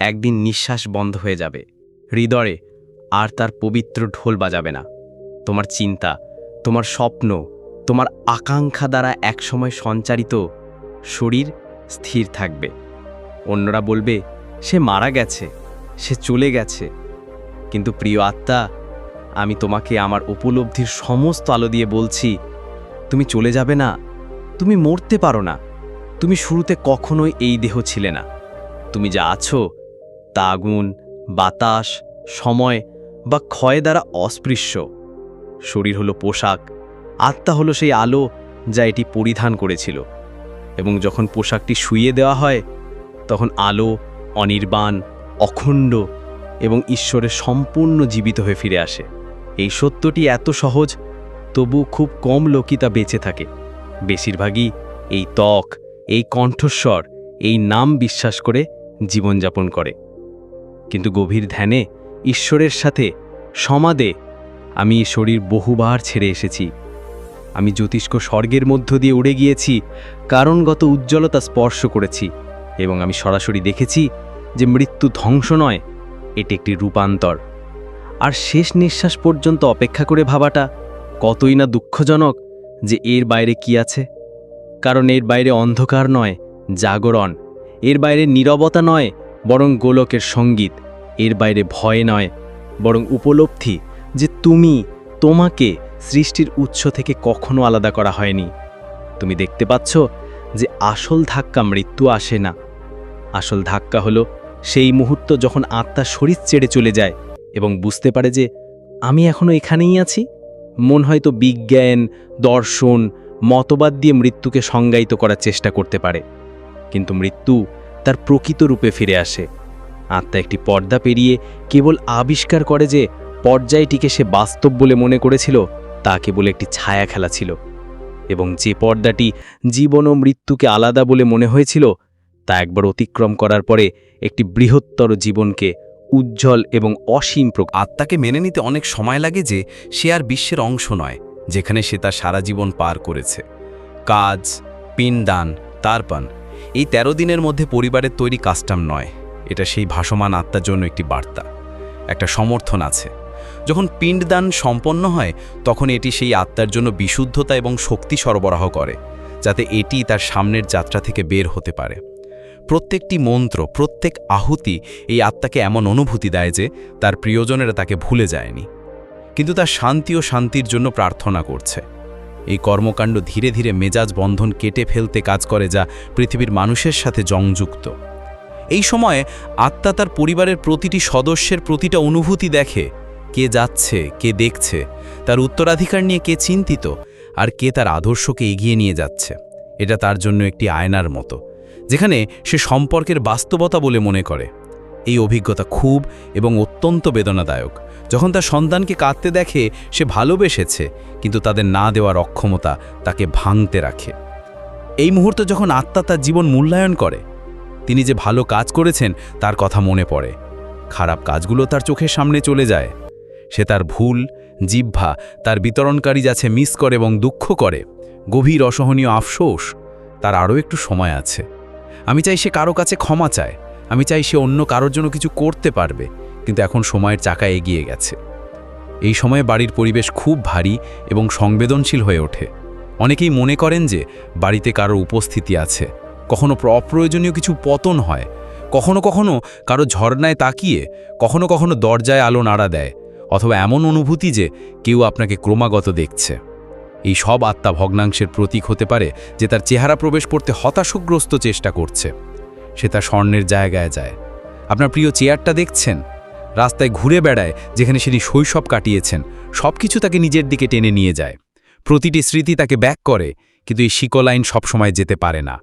একদিন নিঃশ্বাস বন্ধ হয়ে যাবে। হৃদয়ে আর তার পবিত্র ঢোল বাজাবে না। তোমার চিন্তা, তোমার স্বপ্ন, তোমার আকাঙ্ক্ষা দ্বারা একসময় সঞ্চারিত শরীর স্থির থাকবে। অন্যরা বলবে, সে মারা গেছে, সে চলে গেছে। কিন্তু প্রিয় আত্মা, আমি তোমাকে আমার উপলব্ধির সমস্ত আলো দিয়ে বলছি, তুমি চলে যাবে না, তুমি মরতে পারো না, তুমি শুরুতে কখনোই এই দেহ ছিলে না। তুমি যা আছো তা আগুন বাতাস, সময় বা ক্ষয় দ্বারা অস্পৃশ্য। শরীর হলো পোশাক, আত্মা হলো সেই আলো যা এটি পরিধান করেছিল। এবং যখন পোশাকটি শুইয়ে দেওয়া হয়, তখন আলো অনির্বাণ, অখণ্ড এবং ঈশ্বরের সম্পূর্ণ জীবিত হয়ে ফিরে আসে। এই সত্যটি এত সহজ তবু খুব কম লোকই তা বেঁচে থাকে। বেশিরভাগই এই ত্বক, এই কণ্ঠস্বর, এই নাম বিশ্বাস করে জীবনযাপন করে। কিন্তু গভীর ধ্যানে ঈশ্বরের সাথে, সমাদে আমি শরীর বহুবার ছেড়ে এসেছি। আমি জ্যোতিষ্ক স্বর্গের মধ্য দিয়ে উড়ে গিয়েছি, কারণগত উজ্জ্বলতা স্পর্শ করেছি এবং আমি সরাসরি দেখেছি যে মৃত্যু ধ্বংস নয়, এটি একটি রূপান্তর। আর শেষ নিঃশ্বাস পর্যন্ত অপেক্ষা করে ভাবাটা কতই না দুঃখজনক যে এর বাইরে কি আছে। কারণ এর বাইরে অন্ধকার নয়, জাগরণ। এর বাইরে নীরবতা নয় বরং গোলকের সংগীত এর বাইরে ভয় নয়, বরং উপলব্ধি যে তুমি তোমাকে সৃষ্টির উৎস থেকে কখনো আলাদা করা হয়নি। তুমি দেখতে পাচ্ছ যে আসল ধাক্কা মৃত্যু আসে না। আসল ধাক্কা হলো সেই মুহূর্ত যখন আত্মা শরীর ছেড়ে চলে যায় এবং বুঝতে পারে যে আমি এখনও এখানেই আছি। মন হয়তো বিজ্ঞান, দর্শন, মতবাদ দিয়ে মৃত্যুকে সংজ্ঞায়িত করার চেষ্টা করতে পারে। কিন্তু মৃত্যু তার প্রকৃত রূপে ফিরে আসে। আত্মা একটি পর্দা পেরিয়ে কেবল আবিষ্কার করে যে পর্যায়টিকে সে বাস্তব বলে মনে করেছিল, তা কেবল একটি ছায়া খেলা ছিল। এবং যে পর্দাটি জীবন ও মৃত্যুকে আলাদা বলে মনে হয়েছিল, তা একবার অতিক্রম করার পরে একটি বৃহত্তর জীবনকে উজ্জ্বল এবং অসীম আত্মাকে মেনে নিতে অনেক সময় লাগে যে সে আর বিশ্বের অংশ নয়, যেখানে সে তার সারা জীবন পার করেছে। কাজ পিনদান তারপান এই ১৩ দিনের মধ্যে পরিবারের তৈরি কাস্টম নয়। এটা সেই ভাসমান আত্মার জন্য একটি বার্তা, একটা সমর্থন আছে। যখন পিণ্ডদান সম্পন্ন হয়, তখন এটি সেই আত্মার জন্য বিশুদ্ধতা এবং শক্তি সরবরাহ করে, যাতে এটি তার সামনের যাত্রা থেকে বের হতে পারে। প্রত্যেকটি মন্ত্র, প্রত্যেক আহুতি এই আত্মাকে এমন অনুভূতি দেয় যে তার প্রিয়জনেরা তাকে ভুলে যায়নি। কিন্তু তার শান্তি ও শান্তির জন্য প্রার্থনা করছে। এই কর্মকাণ্ড ধীরে ধীরে মেজাজ বন্ধন কেটে ফেলতে কাজ করে যা পৃথিবীর মানুষের সাথে জংযুক্ত। এই সময়ে আত্মা তার পরিবারের প্রতিটি সদস্যের প্রতিটা অনুভূতি দেখে, কে যাচ্ছে, কে দেখছে, তার উত্তরাধিকার নিয়ে কে চিন্তিত, আর কে তার আদর্শকে এগিয়ে নিয়ে যাচ্ছে। এটা তার জন্য একটি আয়নার মতো, যেখানে সে সম্পর্কের বাস্তবতা বলে মনে করে। এই অভিজ্ঞতা খুব এবং অত্যন্ত বেদনাদায়ক। যখন তার সন্তানকে কাঁদতে দেখে সে ভালোবেসেছে, কিন্তু তাদের না দেওয়ার অক্ষমতা তাকে ভাঙতে রাখে। এই মুহূর্তে যখন আত্মা তার জীবন মূল্যায়ন করে, তিনি যে ভালো কাজ করেছেন তার কথা মনে পড়ে। খারাপ কাজগুলো তার চোখের সামনে চলে যায়। সে তার ভুল, জিহ্বা, তার বিতরণকারী যাচ্ছে মিস করে এবং দুঃখ করে, গভীর অসহনীয় আফসোস, তার আরও একটু সময় আছে। আমি চাই সে কারও কাছে ক্ষমা চায়। আমি চাই সে অন্য কারোর জন্য কিছু করতে পারবে। কিন্তু এখন সময়ের চাকা এগিয়ে গেছে। এই সময়ে বাড়ির পরিবেশ খুব ভারী এবং সংবেদনশীল হয়ে ওঠে। অনেকেই মনে করেন যে বাড়িতে কারও উপস্থিতি আছে। কখনো প্র- অপ্রয়োজনীয় কিছু পতন হয়। কখনো কখনো কারও ঝর্ণায় তাকিয়ে, কখনো কখনো দরজায় আলো নাড়া দেয়, অথবা এমন অনুভূতি যে কেউ আপনাকে ক্রমাগত দেখছে। এই সব আত্মা ভগ্নাংশের প্রতীক হতে পারে যে তার চেহারা প্রবেশ করতে হতাশগ্রস্ত চেষ্টা করছে। সে তার স্বর্ণের জায়গায় যায়। আপনার প্রিয় চেয়ারটা দেখছেন? রাস্তায় ঘুরে বেড়ায়, যেখানে তিনি শৈশব কাটিয়েছেন। সব কিছু তাকে নিজের দিকে টেনে নিয়ে যায়। প্রতিটি স্মৃতি তাকে ব্যাক করে, কিন্তু এই শিকলাইন সবসময় যেতে পারে না।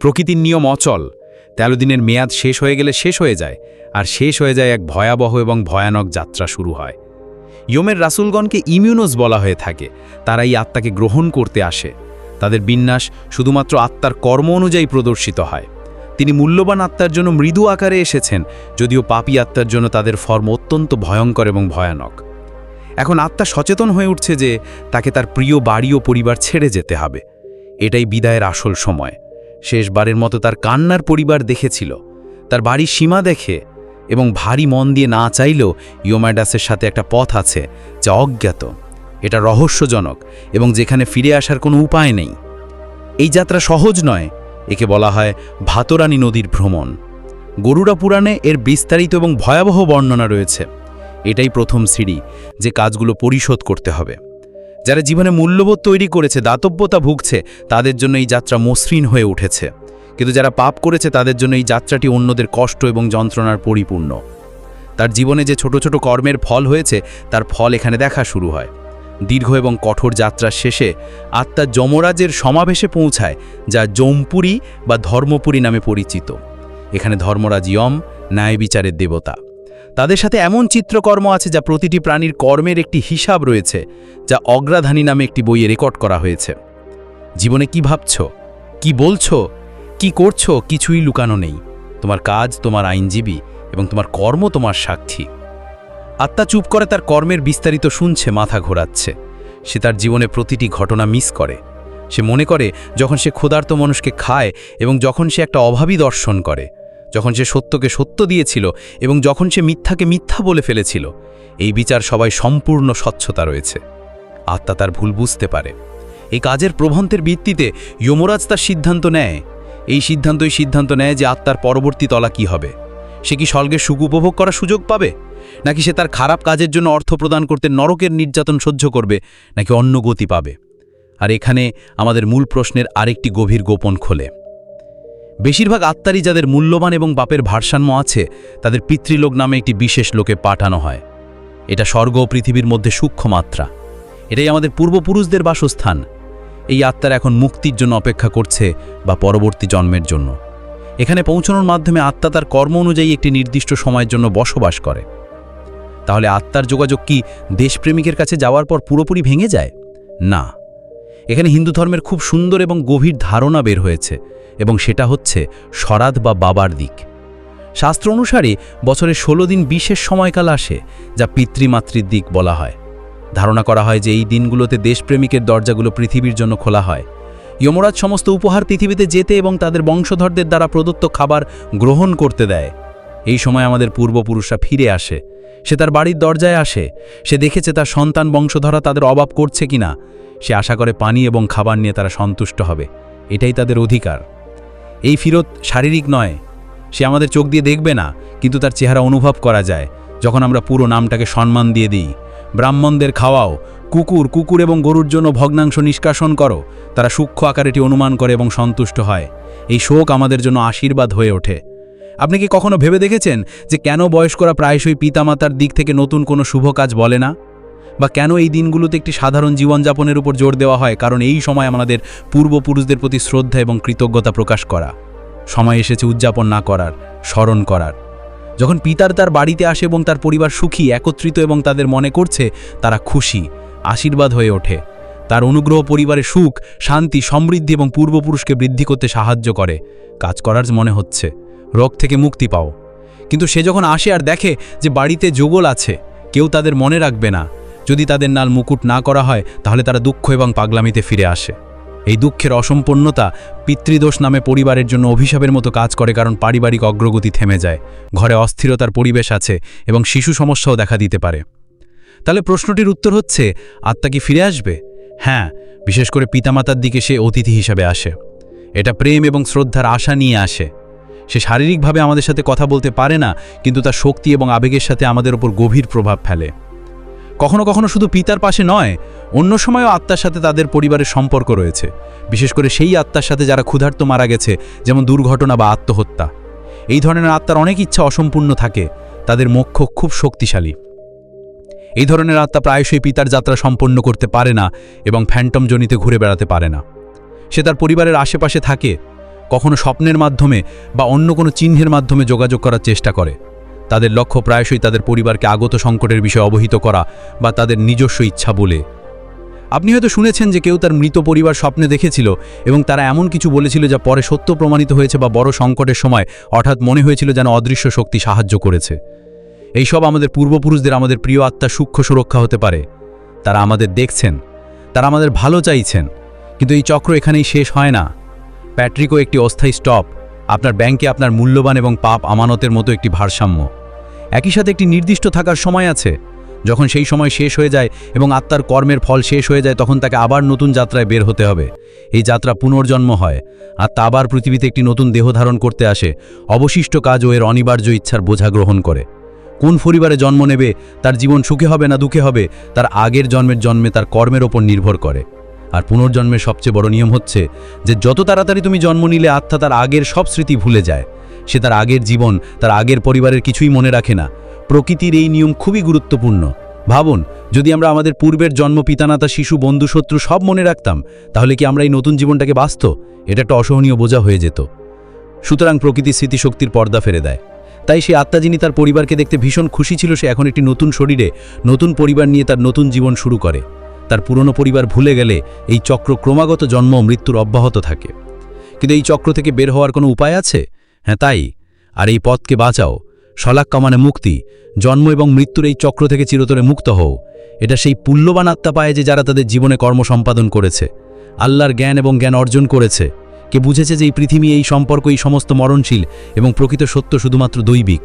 প্রকৃতির নিয়ম অচল। তেরো দিনের মেয়াদ শেষ হয়ে গেলে শেষ হয়ে যায়, আর শেষ হয়ে যায় এক ভয়াবহ এবং ভয়ানক যাত্রা শুরু হয়। ইয়মের রাসুলগণকে ইমিউনোস বলা হয়ে থাকে। তারা এই আত্মাকে গ্রহণ করতে আসে। তাদের বিন্যাস শুধুমাত্র আত্মার কর্ম অনুযায়ী প্রদর্শিত হয়। তিনি মূল্যবান আত্মার জন্য মৃদু আকারে এসেছেন, যদিও পাপী আত্মার জন্য তাদের ফর্ম অত্যন্ত ভয়ঙ্কর এবং ভয়ানক। এখন আত্মা সচেতন হয়ে উঠছে যে তাকে তার প্রিয় বাড়ি ও পরিবার ছেড়ে যেতে হবে। এটাই বিদায়ের আসল সময়। শেষবারের মতো তার কান্নার পরিবার দেখেছিল। তার বাড়ির সীমা দেখে এবং ভারী মন দিয়ে না চাইলেও ইয়োমাইডাসের সাথে একটা পথ আছে যা অজ্ঞাত। এটা রহস্যজনক এবং যেখানে ফিরে আসার কোনো উপায় নেই। এই যাত্রা সহজ নয় একে বলা হয় ভাতরানী নদীর ভ্রমণ। গরুড়া পুরাণে এর বিস্তারিত এবং ভয়াবহ বর্ণনা রয়েছে। এটাই প্রথম সিঁড়ি যে কাজগুলো পরিশোধ করতে হবে। যারা জীবনে মূল্যবোধ তৈরি করেছে, দাতব্যতা ভুগছে, তাদের জন্য এই যাত্রা মসৃণ হয়ে উঠেছে। কিন্তু যারা পাপ করেছে, তাদের জন্য এই যাত্রাটি অন্যদের কষ্ট এবং যন্ত্রণার পরিপূর্ণ। তার জীবনে যে ছোট ছোট কর্মের ফল হয়েছে, তার ফল এখানে দেখা শুরু হয়। দীর্ঘ এবং কঠোর যাত্রার শেষে আত্মা যমরাজের সমাবেশে পৌঁছায়, যা যমপুরী বা ধর্মপুরী নামে পরিচিত। এখানে ধর্মরাজ ইয়ম, ন্যায় বিচারের দেবতা। তাদের সাথে এমন চিত্রকর্ম আছে যা প্রতিটি প্রাণীর কর্মের একটি হিসাব রয়েছে, যা অগ্রাধানী নামে একটি বইয়ে রেকর্ড করা হয়েছে। জীবনে কি ভাবছ? কি বলছো? কি করছ? কিছুই লুকানো নেই। তোমার কাজ তোমার আইনজীবী এবং তোমার কর্ম তোমার সাক্ষী। আত্মা চুপ করে তার কর্মের বিস্তারিত শুনছে, মাথা ঘোরাচ্ছে। সে তার জীবনে প্রতিটি ঘটনা মিস করে। সে মনে করে যখন সে ক্ষুধার্ত মানুষকে খায় এবং যখন সে একটা অভাবী দর্শন করে, যখন সে সত্যকে সত্য দিয়েছিল এবং যখন সে মিথ্যাকে মিথ্যা বলে ফেলেছিল, এই বিচার সবাই সম্পূর্ণ স্বচ্ছতা রয়েছে। আত্মা তার ভুল বুঝতে পারে। এই কাজের প্রভন্তের ভিত্তিতে যমরাজ তার সিদ্ধান্ত নেয়। এই সিদ্ধান্তই সিদ্ধান্ত নেয় যে আত্মার পরবর্তী তলা কি হবে। সে কি স্বর্গের সুখ উপভোগ করার সুযোগ পাবে? নাকি সে তার খারাপ কাজের জন্য অর্থ প্রদান করতে নরকের নির্যাতন সহ্য করবে, নাকি অন্য গতি পাবে? আর এখানে আমাদের মূল প্রশ্নের আরেকটি গভীর গোপন খোলে। বেশিরভাগ আত্মারই যাদের মূল্যবান এবং বাপের ভারসাম্য আছে, তাদের পিতৃলোক নামে একটি বিশেষ লোকে পাঠানো হয়। এটা স্বর্গ ও পৃথিবীর মধ্যে সূক্ষ্ম মাত্রা। এটাই আমাদের পূর্বপুরুষদের বাসস্থান। এই আত্মার এখন মুক্তির জন্য অপেক্ষা করছে বা পরবর্তী জন্মের জন্য। এখানে পৌঁছানোর মাধ্যমে আত্মা তার কর্ম অনুযায়ী একটি নির্দিষ্ট সময়ের জন্য বসবাস করে। তাহলে আত্মার যোগাযোগ কি দেশপ্রেমিকের কাছে যাওয়ার পর পুরোপুরি ভেঙে যায়? না। এখানে হিন্দু ধর্মের খুব সুন্দর এবং গভীর ধারণা বের হয়েছে এবং সেটা হচ্ছে সরাদ বা বাবার দিক। শাস্ত্র অনুসারে বছরে ষোলো দিন বিশেষ সময়কাল আসে, যা পিতৃমাতৃর দিক বলা হয়। ধারণা করা হয় যে এই দিনগুলোতে দেশপ্রেমিকের দরজাগুলো পৃথিবীর জন্য খোলা হয়। যমরাজ সমস্ত উপহার পৃথিবীতে যেতে এবং তাদের বংশধরদের দ্বারা প্রদত্ত খাবার গ্রহণ করতে দেয়। এই সময় আমাদের পূর্বপুরুষরা ফিরে আসে। সে তার বাড়ির দরজায় আসে। সে দেখেছে তার সন্তান বংশধরা তাদের অভাব করছে কিনা। সে আশা করে পানি এবং খাবার নিয়ে তারা সন্তুষ্ট হবে। এটাই তাদের অধিকার। এই ফিরত শারীরিক নয়। সে আমাদের চোখ দিয়ে দেখবে না, কিন্তু তার চেহারা অনুভব করা যায়, যখন আমরা পুরো নামটাকে সম্মান দিয়ে দিই। ব্রাহ্মণদের খাওয়াও, কুকুর কুকুর এবং গরুর জন্য ভগ্নাংশ নিষ্কাশন করো। তারা সূক্ষ্ম আকারে এটি অনুমান করে এবং সন্তুষ্ট হয়। এই শোক আমাদের জন্য আশীর্বাদ হয়ে ওঠে। আপনি কি কখনো ভেবে দেখেছেন যে কেন বয়স্করা প্রায়শই পিতামাতার দিক থেকে নতুন কোনো শুভ কাজ বলে না? বা কেন এই দিনগুলোতে একটি সাধারণ জীবনযাপনের উপর জোর দেওয়া হয় কারণ এই সময় আমাদের পূর্বপুরুষদের প্রতি শ্রদ্ধা এবং কৃতজ্ঞতা প্রকাশ করা, সময় এসেছে উদযাপন না করার, স্মরণ করার। যখন পিতার তার বাড়িতে আসে এবং তার পরিবার সুখী, একত্রিত এবং তাদের মনে করছে, তারা খুশি, আশীর্বাদ হয়ে ওঠে। তার অনুগ্রহ পরিবারে সুখ, শান্তি, সমৃদ্ধি এবং পূর্বপুরুষকে বৃদ্ধি করতে সাহায্য করে। কাজ করার মনে হচ্ছে। রোগ থেকে মুক্তি পাও। কিন্তু সে যখন আসে আর দেখে যে বাড়িতে যোগল আছে, কেউ তাদের মনে রাখবে না। যদি তাদের নাল মুকুট না করা হয়, তাহলে তারা দুঃখ এবং পাগলামিতে ফিরে আসে। এই দুঃখের অসম্পন্নতা পিতৃদোষ নামে পরিবারের জন্য অভিশাপের মতো কাজ করে কারণ পারিবারিক অগ্রগতি থেমে যায়। ঘরে অস্থিরতার পরিবেশ আছে এবং শিশু সমস্যাও দেখা দিতে পারে। তাহলে প্রশ্নটির উত্তর হচ্ছে, আত্মা কি ফিরে আসবে? হ্যাঁ বিশেষ করে পিতামাতার দিকে সে অতিথি হিসাবে আসে। এটা প্রেম এবং শ্রদ্ধার আশা নিয়ে আসে। সে শারীরিকভাবে আমাদের সাথে কথা বলতে পারে না, কিন্তু তার শক্তি এবং আবেগের সাথে আমাদের ওপর গভীর প্রভাব ফেলে। কখনো কখনো শুধু পিতার পাশে নয়, অন্য সময়ও আত্মার সাথে তাদের পরিবারের সম্পর্ক রয়েছে। বিশেষ করে সেই আত্মার সাথে যারা ক্ষুধার্ত মারা গেছে, যেমন দুর্ঘটনা বা আত্মহত্যা। এই ধরনের আত্মার অনেক ইচ্ছা অসম্পূর্ণ থাকে, তাদের মোক্ষ খুব শক্তিশালী। এই ধরনের আত্মা প্রায়শই পিতার যাত্রা সম্পন্ন করতে পারে না এবং ফ্যান্টম জনিতে ঘুরে বেড়াতে পারে না। সে তার পরিবারের আশেপাশে থাকে কখনো স্বপ্নের মাধ্যমে বা অন্য কোনো চিহ্নের মাধ্যমে যোগাযোগ করার চেষ্টা করে। তাদের লক্ষ্য প্রায়শই তাদের পরিবারকে আগত সংকটের বিষয়ে অবহিত করা বা তাদের নিজস্ব ইচ্ছা বলে। আপনি হয়তো শুনেছেন যে কেউ তার মৃত পরিবার স্বপ্নে দেখেছিল এবং তারা এমন কিছু বলেছিল যা পরে সত্য প্রমাণিত হয়েছে বা বড় সংকটের সময় অর্থাৎ মনে হয়েছিল যেন অদৃশ্য শক্তি সাহায্য করেছে। এইসব আমাদের পূর্বপুরুষদের আমাদের প্রিয় আত্মা সূক্ষ্ম সুরক্ষা হতে পারে। তারা আমাদের দেখছেন, তারা আমাদের ভালো চাইছেন, কিন্তু এই চক্র এখানেই শেষ হয় না। প্যাট্রিকও একটি অস্থায়ী স্টপ। আপনার ব্যাংকে আপনার মূল্যবান এবং পাপ আমানতের মতো একটি ভারসাম্য। একই সাথে একটি নির্দিষ্ট থাকার সময় আছে। যখন সেই সময় শেষ হয়ে যায় এবং আত্মার কর্মের ফল শেষ হয়ে যায়, তখন তাকে আবার নতুন যাত্রায় বের হতে হবে। এই যাত্রা পুনর্জন্ম হয় আত্মা আবার পৃথিবীতে একটি নতুন দেহ ধারণ করতে আসে। অবশিষ্ট কাজ ও এর অনিবার্য ইচ্ছার বোঝা গ্রহণ করে। কোন পরিবারে জন্ম নেবে, তার জীবন সুখে হবে না দুঃখে হবে, তার আগের জন্মের জন্মে তার কর্মের ওপর নির্ভর করে। আর পুনর্জন্মের সবচেয়ে বড় নিয়ম হচ্ছে যে যত তাড়াতাড়ি তুমি জন্ম নিলে আত্মা তার আগের সব স্মৃতি ভুলে যায়। সে তার আগের জীবন, তার আগের পরিবারের কিছুই মনে রাখে না। প্রকৃতির এই নিয়ম খুবই গুরুত্বপূর্ণ। ভাবুন, যদি আমরা আমাদের পূর্বের জন্ম পিতানাতা শিশু, বন্ধু, শত্রু সব মনে রাখতাম, তাহলে কি আমরা এই নতুন জীবনটাকে বাঁচত? এটা একটা অসহনীয় বোঝা হয়ে যেত। সুতরাং প্রকৃতির স্মৃতিশক্তির পর্দা ফেরে দেয়। তাই সে আত্মা যিনি তার পরিবারকে দেখতে ভীষণ খুশি ছিল, সে এখন একটি নতুন শরীরে, নতুন পরিবার নিয়ে তার নতুন জীবন শুরু করে। তার পুরনো পরিবার ভুলে গেলে এই চক্র ক্রমাগত জন্ম মৃত্যুর অব্যাহত থাকে। কিন্তু এই চক্র থেকে বের হওয়ার কোনো উপায় আছে? হ্যাঁ তাই। আর এই পথকে বাঁচাও। শলাক্কা মানে মুক্তি। জন্ম এবং মৃত্যুর এই চক্র থেকে চিরতরে মুক্ত হও। এটা সেই পুল্যবান আত্মা পায় যে যারা তাদের জীবনে কর্ম সম্পাদন করেছে। আল্লাহর জ্ঞান এবং জ্ঞান অর্জন করেছে। কে বুঝেছে যে এই পৃথিবী, এই সম্পর্ক, এই সমস্ত মরণশীল এবং প্রকৃত সত্য শুধুমাত্র দৈবিক।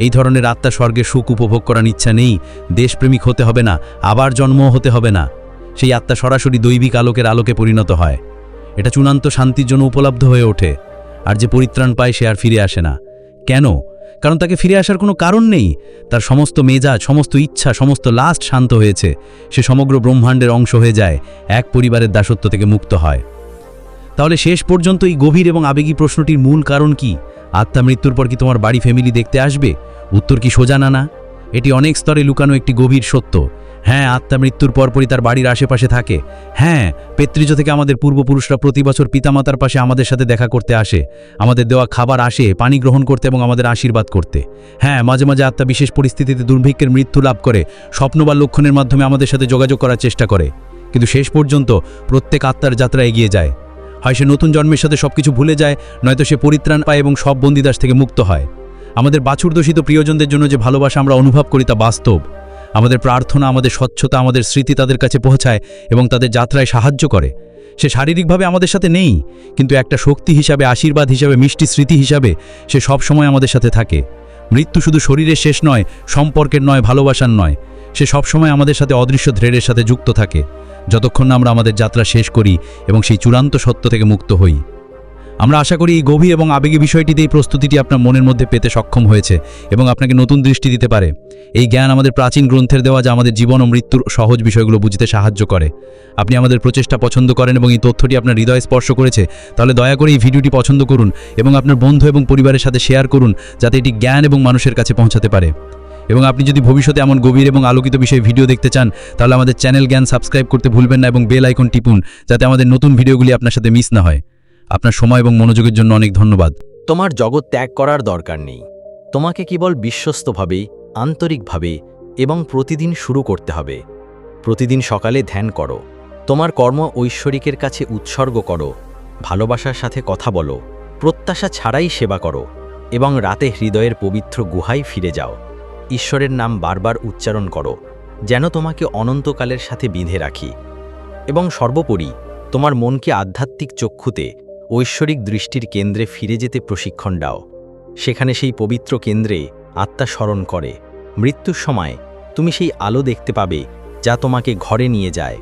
এই ধরনের আত্মা স্বর্গে সুখ উপভোগ করার ইচ্ছা নেই, দেশপ্রেমিক হতে হবে না, আবার জন্মও হতে হবে না। সেই আত্মা সরাসরি দৈবিক আলোকের আলোকে পরিণত হয়। এটা চূড়ান্ত শান্তির জন্য উপলব্ধ হয়ে ওঠে। আর যে পরিত্রাণ পায় সে আর ফিরে আসে না। কেন? কারণ তাকে ফিরে আসার কোনো কারণ নেই। তার সমস্ত মেজাজ, সমস্ত ইচ্ছা, সমস্ত লাস্ট শান্ত হয়েছে। সে সমগ্র ব্রহ্মাণ্ডের অংশ হয়ে যায়। এক পরিবারের দাসত্ব থেকে মুক্ত হয়। তাহলে শেষ পর্যন্ত এই গভীর এবং আবেগী প্রশ্নটির মূল কারণ কি? আত্মা মৃত্যুর পর কি তোমার বাড়ি ফ্যামিলি দেখতে আসবে? উত্তর কি সোজা না না? এটি অনেক স্তরে লুকানো একটি গভীর সত্য। হ্যাঁ আত্মা মৃত্যুর পরপরই তার বাড়ির আশেপাশে থাকে। হ্যাঁ পেতৃজ থেকে আমাদের পূর্বপুরুষরা প্রতি বছর পিতামাতার পাশে আমাদের সাথে দেখা করতে আসে। আমাদের দেওয়া খাবার আসে, পানি গ্রহণ করতে এবং আমাদের আশীর্বাদ করতে। হ্যাঁ মাঝে মাঝে আত্মা বিশেষ পরিস্থিতিতে দুর্ভিক্ষের মৃত্যু লাভ করে। স্বপ্ন বা লক্ষণের মাধ্যমে আমাদের সাথে যোগাযোগ করার চেষ্টা করে। কিন্তু শেষ পর্যন্ত প্রত্যেক আত্মার যাত্রা এগিয়ে যায়। হয় সে নতুন জন্মের সাথে সবকিছু ভুলে যায়, নয়তো সে পরিত্রাণ পায় এবং সব বন্দিদাস থেকে মুক্ত হয়। আমাদের বাছুর দোষিত প্রিয়জনদের জন্য যে ভালোবাসা আমরা অনুভব করি তা বাস্তব। আমাদের প্রার্থনা, আমাদের স্বচ্ছতা, আমাদের স্মৃতি তাদের কাছে পৌঁছায় এবং তাদের যাত্রায় সাহায্য করে। সে শারীরিকভাবে আমাদের সাথে নেই, কিন্তু একটা শক্তি হিসাবে, আশীর্বাদ হিসাবে, মিষ্টি স্মৃতি হিসাবে সে সব সময় আমাদের সাথে থাকে। মৃত্যু শুধু শরীরের শেষ নয়, সম্পর্কের নয়, ভালোবাসার নয়। সে সবসময় আমাদের সাথে অদৃশ্য ধ্রেডের সাথে যুক্ত থাকে। যতক্ষণ না আমরা আমাদের যাত্রা শেষ করি এবং সেই চূড়ান্ত সত্য থেকে মুক্ত হই। আমরা আশা করি এই গভীর এবং আবেগী বিষয়টিতে এই প্রস্তুতিটি আপনার মনের মধ্যে পেতে সক্ষম হয়েছে এবং আপনাকে নতুন দৃষ্টি দিতে পারে। এই জ্ঞান আমাদের প্রাচীন গ্রন্থের দেওয়া যা আমাদের জীবন ও মৃত্যুর সহজ বিষয়গুলো বুঝতে সাহায্য করে। আপনি আমাদের প্রচেষ্টা পছন্দ করেন এবং এই তথ্যটি আপনার হৃদয় স্পর্শ করেছে, তাহলে দয়া করে এই ভিডিওটি পছন্দ করুন এবং আপনার বন্ধু এবং পরিবারের সাথে শেয়ার করুন, যাতে এটি জ্ঞান এবং মানুষের কাছে পৌঁছাতে পারে। এবং আপনি যদি ভবিষ্যতে এমন গভীর এবং আলোকিত বিষয়ে ভিডিও দেখতে চান, তাহলে আমাদের চ্যানেল জ্ঞান সাবস্ক্রাইব করতে ভুলবেন না এবং বেল আইকন টিপুন, যাতে আমাদের নতুন ভিডিওগুলি আপনার সাথে মিস না হয়। আপনার সময় এবং মনোযোগের জন্য অনেক ধন্যবাদ। তোমার জগৎ ত্যাগ করার দরকার নেই। তোমাকে কেবল বিশ্বস্তভাবে, আন্তরিকভাবে এবং প্রতিদিন শুরু করতে হবে। প্রতিদিন সকালে ধ্যান করো। তোমার কর্ম ঐশ্বরিকের কাছে উৎসর্গ করো। ভালোবাসার সাথে কথা বলো। প্রত্যাশা ছাড়াই সেবা করো। এবং রাতে হৃদয়ের পবিত্র গুহায় ফিরে যাও। ঈশ্বরের নাম বারবার উচ্চারণ করো, যেন তোমাকে অনন্তকালের সাথে বিঁধে রাখি। এবং সর্বোপরি, তোমার মনকে আধ্যাত্মিক চক্ষুতে ঐশ্বরিক দৃষ্টির কেন্দ্রে ফিরে যেতে প্রশিক্ষণ দাও। সেখানে সেই পবিত্র কেন্দ্রে আত্মা স্মরণ করে। মৃত্যুর সময় তুমি সেই আলো দেখতে পাবে, যা তোমাকে ঘরে নিয়ে যায়।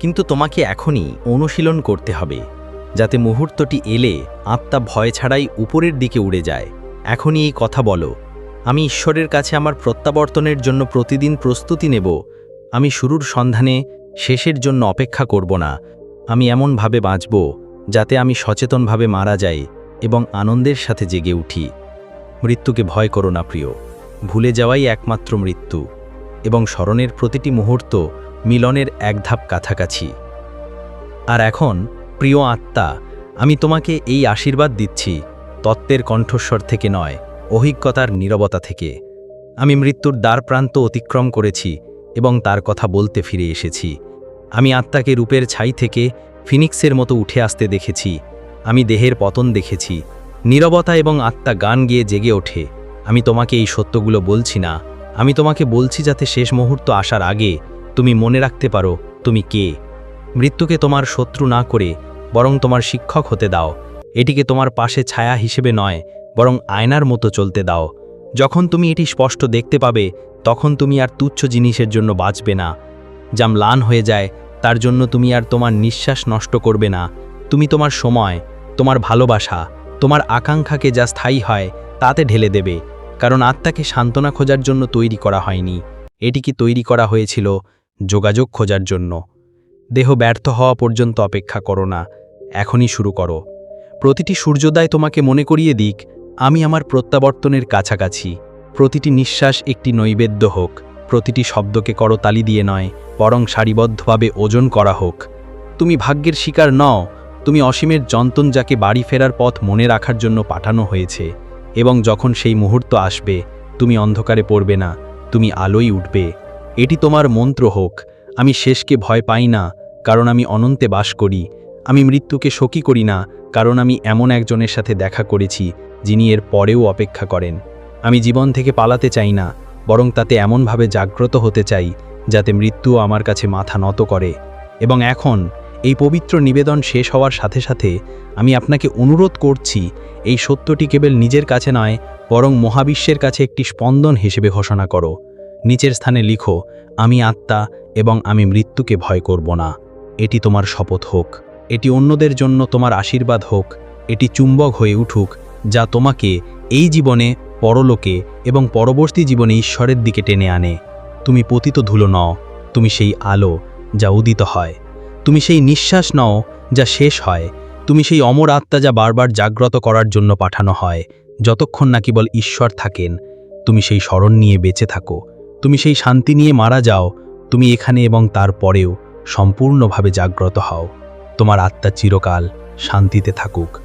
কিন্তু তোমাকে এখনই অনুশীলন করতে হবে, যাতে মুহূর্তটি এলে আত্মা ভয় ছাড়াই উপরের দিকে উড়ে যায়। এখনই এই কথা বলো আমি ঈশ্বরের কাছে আমার প্রত্যাবর্তনের জন্য প্রতিদিন প্রস্তুতি নেব। আমি শুরুর সন্ধানে শেষের জন্য অপেক্ষা করব না। আমি এমনভাবে বাঁচব যাতে আমি সচেতনভাবে মারা যাই এবং আনন্দের সাথে জেগে উঠি। মৃত্যুকে ভয় করো না প্রিয়। ভুলে যাওয়াই একমাত্র মৃত্যু এবং স্মরণের প্রতিটি মুহূর্ত মিলনের এক ধাপ কাছাকাছি। আর এখন, প্রিয় আত্মা, আমি তোমাকে এই আশীর্বাদ দিচ্ছি, তত্ত্বের কণ্ঠস্বর থেকে নয়। অভিজ্ঞতার নীরবতা থেকে। আমি মৃত্যুর দ্বার প্রান্ত অতিক্রম করেছি এবং তার কথা বলতে ফিরে এসেছি। আমি আত্মাকে রূপের ছাই থেকে ফিনিক্সের মতো উঠে আসতে দেখেছি। আমি দেহের পতন দেখেছি। নীরবতা এবং আত্মা গান গিয়ে জেগে ওঠে। আমি তোমাকে এই সত্যগুলো বলছি না। আমি তোমাকে বলছি যাতে শেষ মুহূর্ত আসার আগে তুমি মনে রাখতে পারো তুমি কে। মৃত্যুকে তোমার শত্রু না করে বরং তোমার শিক্ষক হতে দাও। এটিকে তোমার পাশে ছায়া হিসেবে নয় বরং আয়নার মতো চলতে দাও। যখন তুমি এটি স্পষ্ট দেখতে পাবে, তখন তুমি আর তুচ্ছ জিনিসের জন্য বাঁচবে না। যা ম্লান হয়ে যায়, তার জন্য তুমি আর তোমার নিঃশ্বাস নষ্ট করবে না। তুমি তোমার সময়, তোমার ভালোবাসা, তোমার আকাঙ্ক্ষাকে যা স্থায়ী হয়, তাতে ঢেলে দেবে, কারণ আত্মাকে সান্ত্বনা খোঁজার জন্য তৈরি করা হয়নি। এটিকে তৈরি করা হয়েছিল? যোগাযোগ খোঁজার জন্য। দেহ ব্যর্থ হওয়া পর্যন্ত অপেক্ষা করো না, এখনই শুরু করো। প্রতিটি সূর্যোদয় তোমাকে মনে করিয়ে দিক আমি আমার প্রত্যাবর্তনের কাছাকাছি। প্রতিটি নিঃশ্বাস একটি নৈবেদ্য হোক, প্রতিটি শব্দকে করতালি দিয়ে নয়, বরং সারিবদ্ধভাবে ওজন করা হোক। তুমি ভাগ্যের শিকার নও, তুমি অসীমের যন্তন যাকে বাড়ি ফেরার পথ মনে রাখার জন্য পাঠানো হয়েছে, এবং যখন সেই মুহূর্ত আসবে, তুমি অন্ধকারে পড়বে না, তুমি আলোই উঠবে। এটি তোমার মন্ত্র হোক, আমি শেষকে ভয় পাই না, কারণ আমি অনন্তে বাস করি, আমি মৃত্যুকে শোকি করি না, কারণ আমি এমন একজনের সাথে দেখা করেছি যিনি এর পরেও অপেক্ষা করেন। আমি জীবন থেকে পালাতে চাই না, বরং তাতে এমনভাবে জাগ্রত হতে চাই, যাতে মৃত্যুও আমার কাছে মাথা নত করে। এবং এখন, এই পবিত্র নিবেদন শেষ হওয়ার সাথে সাথে, আমি আপনাকে অনুরোধ করছি, এই সত্যটি কেবল নিজের কাছে নয়, বরং মহাবিশ্বের কাছে একটি স্পন্দন হিসেবে ঘোষণা করো। নিচের স্থানে লিখো, আমি আত্মা এবং আমি মৃত্যুকে ভয় করব না। এটি তোমার শপথ হোক। এটি অন্যদের জন্য তোমার আশীর্বাদ হোক। এটি চুম্বক হয়ে উঠুক। যা তোমাকে এই জীবনে, পরলোকে এবং পরবর্তী জীবনে ঈশ্বরের দিকে টেনে আনে। তুমি পতিত ধুলো নও, তুমি সেই আলো যা উদিত হয়। তুমি সেই নিঃশ্বাস নও যা শেষ হয়। তুমি সেই অমর আত্মা যা বারবার জাগ্রত করার জন্য পাঠানো হয়। যতক্ষণ না কেবল ঈশ্বর থাকেন, তুমি সেই স্মরণ নিয়ে বেঁচে থাকো। তুমি সেই শান্তি নিয়ে মারা যাও, তুমি এখানে এবং তার পরেও সম্পূর্ণভাবে জাগ্রত হও। তোমার আত্মা চিরকাল শান্তিতে থাকুক।